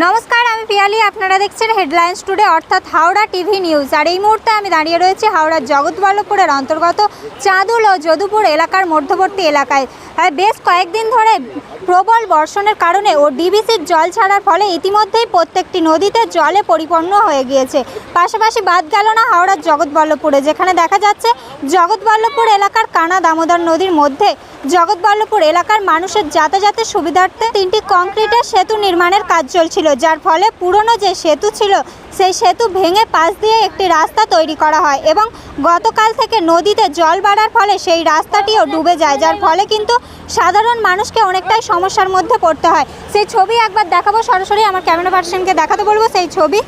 নমস্কার, আমি পিয়ালি। আপনারা দেখছেন হেডলাইন্স টুডে অর্থাৎ হাওড়া টিভি নিউজ। আর এই মুহূর্তে আমি দাঁড়িয়ে রয়েছি হাওড়ার জগৎবল্লভপুরের অন্তর্গত চাঁদুল ও যদুপুর এলাকার মধ্যবর্তী এলাকায়। বেশ কয়েকদিন ধরে প্রবল বর্ষণের কারণে ও ডিবিসির জল ছাড়ার ফলে ইতিমধ্যেই প্রত্যেকটি নদীতে জলে পরিপূর্ণ হয়ে গিয়েছে। পাশাপাশি বাদ গেল না হাওড়ার জগৎবল্লভপুরে, যেখানে দেখা যাচ্ছে জগৎবল্লভপুর এলাকার কানা দামোদর নদীর মধ্যে জগৎবল্লভপুর এলাকার মানুষের যাতায়াতের সুবিধার্থে তিনটি কংক্রিটের সেতু নির্মাণের কাজ চলছিল যার ফলে পুরনো যে সেতু ছিল সেই সেতু ভেঙে পাশ দিয়ে একটি রাস্তা তৈরি করা হয় এবং গতকাল থেকে নদীতে জল বাড়ার ফলে সেই রাস্তাটিও ডুবে যায়, যার ফলে কিন্তু সাধারণ মানুষকে অনেকটাই সমস্যার মধ্যে পড়তে হয়। সেই ছবি একবার দেখাবো, সরাসরি আমার ক্যামেরা পার্সনকে দেখাতে বলব সেই ছবি।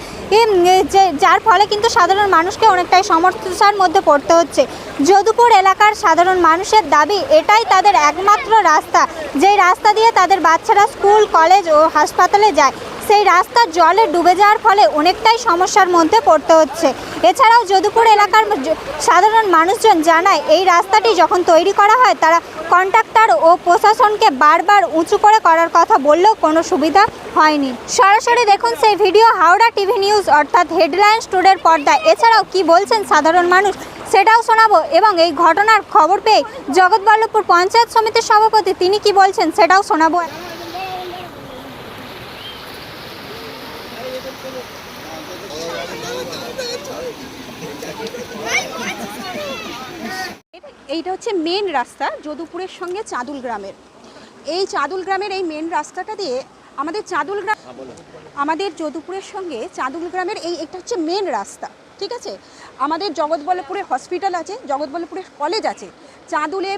যে, যার ফলে কিন্তু সাধারণ মানুষকে অনেকটাই সমস্যার মধ্যে পড়তে হচ্ছে। যদুপুর এলাকার সাধারণ মানুষের দাবি এটাই তাদের একমাত্র রাস্তা। যেই রাস্তা দিয়ে তাদের বাচ্চারা স্কুল, কলেজ ও হাসপাতালে যায়, সেই রাস্তা জলে ডুবে যাওয়ার ফলে অনেকটাই সমস্যার মধ্যে পড়তে হচ্ছে। এছাড়াও যদুপুর এলাকার সাধারণ মানুষজন জানায়, এই রাস্তাটি যখন তৈরি করা হয়, তারা কন্ট্রাক্টর ও প্রশাসনকে বারবার উঁচু করে করার কথা বললেও কোনো সুবিধা হয়নি। সরাসরি দেখুন সেই ভিডিও হাওড়া টিভি নিউজ অর্থাৎ হেডলাইন স্টুডের পর্দায়। এছাড়াও কি বলছেন সাধারণ মানুষ সেটাও শোনাবো এবং এই ঘটনার খবর পেয়ে জগৎবল্লভপুর পঞ্চায়েত সমিতির সভাপতি তিনি কি বলছেন সেটাও শোনাবো। এইটা হচ্ছে মেন রাস্তা যদুপুরের সঙ্গে চাঁদুল গ্রামের এই চাঁদুল গ্রামের এই মেন রাস্তাটা দিয়ে আমাদের চাঁদুল গ্রাম আমাদের যদুপুরের সঙ্গে চাঁদুল গ্রামের এই একটা হচ্ছে মেন রাস্তা ঠিক আছে? আমাদের জগৎবল্লভপুরে হসপিটাল আছে জগৎবল্লভপুরের কলেজ আছে চাঁদুলে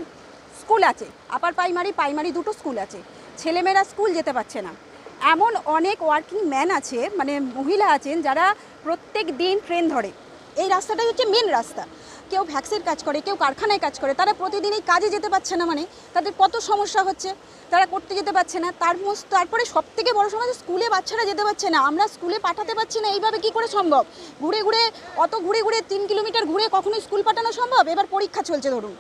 স্কুল আছে আপার প্রাইমারি প্রাইমারি দুটো স্কুল আছে। ছেলেমেয়েরা স্কুল যেতে পারছে না। এমন অনেক ওয়ার্কিং ম্যান আছে মানে মহিলা আছেন যারা প্রত্যেক দিন ট্রেন ধরে। এই রাস্তাটাই হচ্ছে মেন রাস্তা। কেউ ভ্যাক্সের কাজ করে, কেউ কারখানায় কাজ করে, তারা প্রতিদিনই কাজে যেতে পারছে না মানে তাদের কত সমস্যা হচ্ছে, তারা করতে যেতে পারছে না। তার তারপরে সব থেকে বড়ো সমস্যা স্কুলে বাচ্চারা যেতে পারছে না। আমরা স্কুলে পাঠাতে পারছি না এইভাবে কি করে সম্ভব? ঘুরে ঘুরে, অত ঘুরে ঘুরে তিন কিলোমিটার ঘুরে কখনোই স্কুল পাঠানো সম্ভব? এবার পরীক্ষা চলছে ধরুন।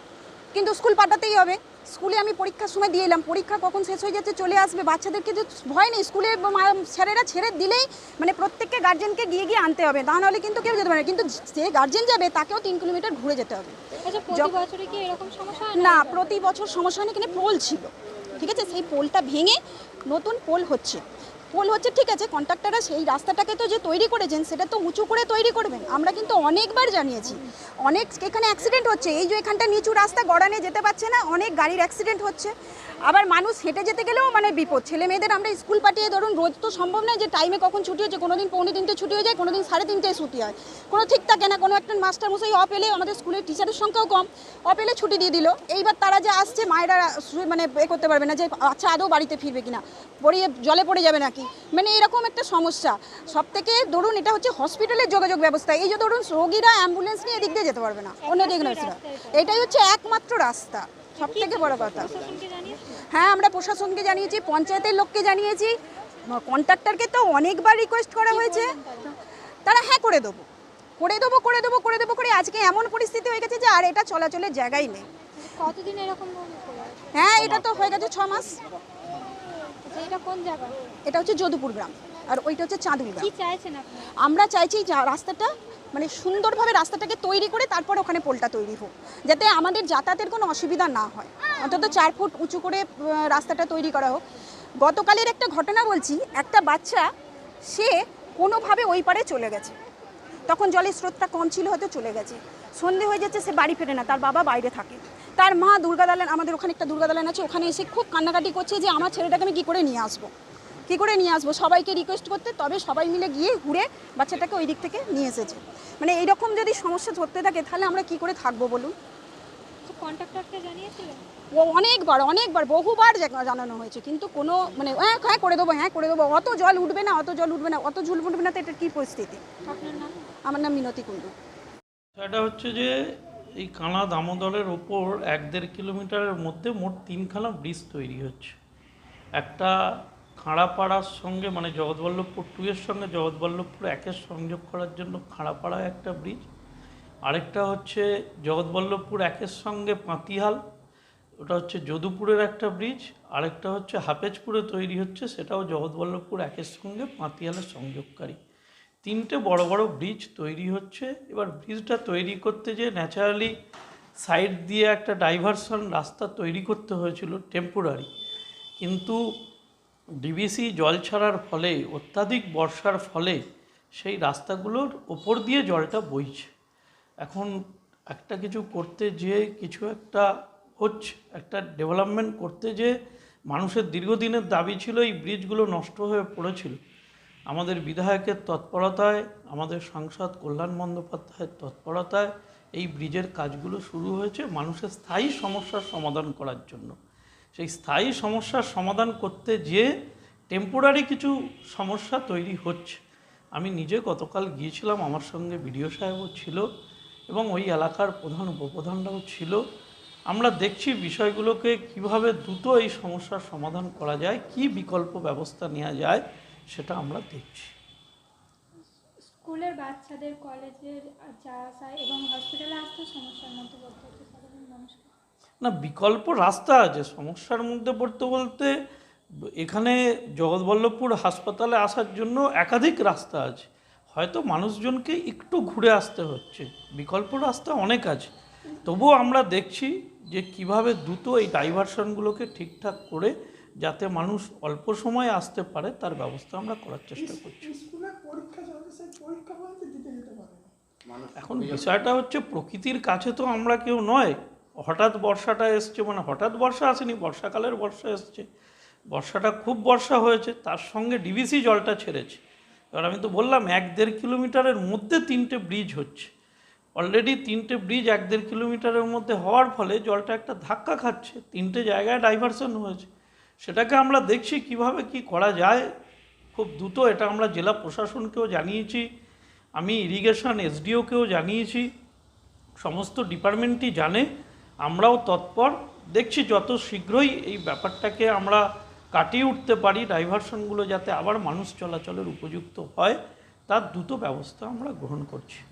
কিন্তু স্কুল পাঠাতেই হবে। স্কুলে আমি পরীক্ষার সময় দিয়ে এলাম। পরীক্ষা কখন শেষ হয়ে যাচ্ছে চলে আসবে। বাচ্চাদেরকে যে ভয় নেই স্কুলে স্যারেরা ছেড়ে দিলেই মানে প্রত্যেককে গার্জেনকে গিয়ে গিয়ে আনতে হবে। তা নাহলে কিন্তু কেউ যেতে পারে। কিন্তু যে গার্জেন যাবে তাকেও তিন কিলোমিটার ঘুরে যেতে হবে। আচ্ছা প্রতি এরকম সমস্যা না প্রতি বছর সমস্যা হয় না। এখানে পোল ছিল। ঠিক আছে? সেই পোলটা ভেঙে নতুন পোল হচ্ছে। পোল হচ্ছে, ঠিক আছে কন্ট্রাক্টররা সেই রাস্তাটাকে তো যে তৈরি করেছেন, সেটা তো উঁচু করে তৈরি করবেন। আমরা কিন্তু অনেকবার জানিয়েছি। অনেক এখানে অ্যাক্সিডেন্ট হচ্ছে। এই যে এখানটা নিচু রাস্তা, গড়ানে যেতে পারছে না, অনেক গাড়ির অ্যাক্সিডেন্ট হচ্ছে। আবার মানুষ হেঁটে যেতে গেলেও মানে বিপদ। ছেলে মেয়েদের আমরা স্কুল পাঠিয়ে ধরুন, রোজ তো সম্ভব নয় যে টাইমে কখন ছুটি হচ্ছে, কোনোদিন পৌনে তিনটে ছুটি হয়ে যায় কোনো দিন সাড়ে তিনটে ছুটি হয়। কোনো ঠিক থাকে না, কোনো একটা মাস্টার মশাই অফ এলে আমাদের স্কুলের টিচারের সংখ্যাও কম, অফ এলে ছুটি দিয়ে দিল। এইবার তারা যে আসছে, মায়েরা মানে এ করতে পারবে না যে আচ্ছা আদৌ বাড়িতে ফিরবে কিনা? পড়িয়ে, জলে পড়ে যাবে নাকি? মানে এরকম একটা সমস্যা। সব থেকে ধরুন, এটা হচ্ছে হসপিটালের যোগাযোগ ব্যবস্থা। এই যে ধরুন, রোগীরা অ্যাম্বুলেন্স নিয়ে এদিক দিয়ে যেতে পারবে না, অন্য দিক এটাই হচ্ছে একমাত্র রাস্তা সব থেকে বড় কথা। হ্যাঁ আমরা প্রশাসনকে জানিয়েছি পঞ্চায়েতের লোককে জানিয়েছি। কন্ট্রাক্টরকে তো অনেকবার রিকোয়েস্ট করা হয়েছে। তারা হ্যাঁ করে দেবো। করে দেবো করে দেবো করে দেবো করে আজকে এমন পরিস্থিতি হয়ে গেছে যে আর এটা চলাচলের জায়গাই নেই। কতদিন এরকম হ্যাঁ এটা তো হয়ে গেছে ছ মাস। আচ্ছা, এটা কোন জায়গা? এটা হচ্ছে যদুপুর গ্রাম। আর ওইটা হচ্ছে গ্রাম কি চাইছেন আমরা চাইছি যা রাস্তাটা মানে সুন্দরভাবে রাস্তাটাকে তৈরি করে তারপর ওখানে পোলটা তৈরি হোক যাতে আমাদের যাতায়াতের কোনো অসুবিধা না হয়। অন্তত চার ফুট উঁচু করে রাস্তাটা তৈরি করা হোক। গতকালের একটা ঘটনা বলছি একটা বাচ্চা সে কোনোভাবে ওই পারে চলে গেছে। তখন জলের স্রোতটা কম ছিল হয়তো চলে গেছে। সন্ধে হয়ে যাচ্ছে সে বাড়ি ফেরে না তার বাবা বাইরে থাকে। তার মা দুর্গা দালান আমাদের ওখানে একটা দুর্গা দালান আছে ওখানে এসে খুব কান্নাকাটি করছে যে আমার ছেলেটাকে আমি কী করে নিয়ে আসব? কী করে নিয়ে আসব? সবাইকে রিকোয়েস্ট করতে তবে সবাই মিলে গিয়ে ঘুরে বাচ্চাটাকে ওই দিক থেকে নিয়ে এসেছে। মানে এইরকম যদি সমস্যা ধরতে থাকে তাহলে আমরা কি করে থাকব বলুন? কন্ট্রাক্টরকে জানিয়েছিলেন ও অনেকবার অনেকবার বহুবার জানানো হয়েছে কিন্তু কোনো মানে হ্যাঁ হ্যাঁ করে দেবো হ্যাঁ করে দেবো অত জল উঠবে না অত জল উঠবে না অত ঝুল উঠবে না তো এটা কী পরিস্থিতি? আমার নাম মিনতি কুণ্ডু। সেটা হচ্ছে যে এই কানা দামোদরের ওপর এক দেড় কিলোমিটারের মধ্যে মোট তিনখানা ব্রিজ তৈরি হচ্ছে। একটা খাঁড়াপাড়ার সঙ্গে মানে জগৎবল্লভপুর টু এর সঙ্গে, জগৎবল্লভপুর একের সংযোগ করার জন্য খাঁড়াপাড়ায় একটা ব্রিজ আরেকটা হচ্ছে জগৎবল্লভপুর একের সঙ্গে পাতিহাল, ওটা হচ্ছে যদুপুরের একটা ব্রিজ আরেকটা হচ্ছে হাফেজপুরে তৈরি হচ্ছে, সেটাও জগৎবল্লভপুর একের সঙ্গে পাতিয়ালের সংযোগকারী। তিনটে বড় বড় ব্রিজ তৈরি হচ্ছে। এবার ব্রিজটা তৈরি করতে যে ন্যাচারালি সাইড দিয়ে একটা ডাইভারশন রাস্তা তৈরি করতে হয়েছিল টেম্পোরারি কিন্তু ডিবিসি জল ছাড়ার ফলে, অত্যাধিক বর্ষার ফলে সেই রাস্তাগুলোর ওপর দিয়ে জলটা বইছে। এখন একটা কিছু করতে যে কিছু একটা হচ্ছে, একটা ডেভেলপমেন্ট করতে যে মানুষের দীর্ঘদিনের দাবি ছিল এই ব্রিজগুলো নষ্ট হয়ে পড়েছিল। আমাদের বিধায়কের তৎপরতায়, আমাদের সাংসদ কল্যাণ বন্দ্যোপাধ্যায়ের তৎপরতায় এই ব্রিজের কাজগুলো শুরু হয়েছে মানুষের স্থায়ী সমস্যার সমাধান করার জন্য। সেই স্থায়ী সমস্যার সমাধান করতে যে টেম্পোরারি কিছু সমস্যা তৈরি হচ্ছে। আমি নিজে গতকাল গিয়েছিলাম, আমার সঙ্গে বিডিও সাহেবও ছিল এবং ওই এলাকার প্রধান উপপ্রধানরাও ছিল। আমরা দেখছি বিষয়গুলোকে কীভাবে দ্রুত এই সমস্যার সমাধান করা যায়, কি বিকল্প ব্যবস্থা নেওয়া যায় সেটা আমরা দেখছি। স্কুলের বাচ্চাদের, কলেজের যাওয়া এবং হসপিটালে আসতে সমস্যার মধ্যে পড়তে হচ্ছে সাধারণ মানুষকে না বিকল্প রাস্তা আছে। সমস্যার মধ্যে পড়তে বলতে এখানে জগৎবল্লভপুর হাসপাতালে আসার জন্য একাধিক রাস্তা আছে। হয়তো মানুষজনকে একটু ঘুরে আসতে হচ্ছে। বিকল্প রাস্তা অনেক আছে। তবুও আমরা দেখছি যে কীভাবে দ্রুত এই ডাইভারশনগুলোকে ঠিকঠাক করে যাতে মানুষ অল্প সময়ে আসতে পারে তার ব্যবস্থা আমরা করার চেষ্টা করছি। এখন বিষয়টা হচ্ছে প্রকৃতির কাছে তো আমরা কেউ নয়। হঠাৎ বর্ষাটা এসছে মানে হঠাৎ বর্ষা আসেনি, বর্ষাকালের বর্ষা এসছে। বর্ষাটা খুব বর্ষা হয়েছে, তার সঙ্গে ডিবিসি জলটা ছেড়েছে। এবার আমি তো বললাম, এক দেড় কিলোমিটারের মধ্যে তিনটে ব্রিজ হচ্ছে। অলরেডি তিনটে ব্রিজ এক দেড় কিলোমিটারের মধ্যে হওয়ার ফলে জলটা একটা ধাক্কা খাচ্ছে, তিনটে জায়গায় ডাইভারশন হয়েছে। সেটাকে আমরা দেখছি কীভাবে কি করা যায়, খুব দ্রুত এটা আমরা জেলা প্রশাসনকেও জানিয়েছি, আমি ইরিগেশন এসডিওকেও জানিয়েছি, সমস্ত ডিপার্টমেন্টই জানে। আমরাও তৎপর। দেখছি যত শীঘ্রই এই ব্যাপারটাকে আমরা কাটিয়ে উঠতে পারি ডাইভারশনগুলো যাতে আবার মানুষ চলাচলের উপযুক্ত হয়, তার দ্রুত ব্যবস্থা আমরা গ্রহণ করছি।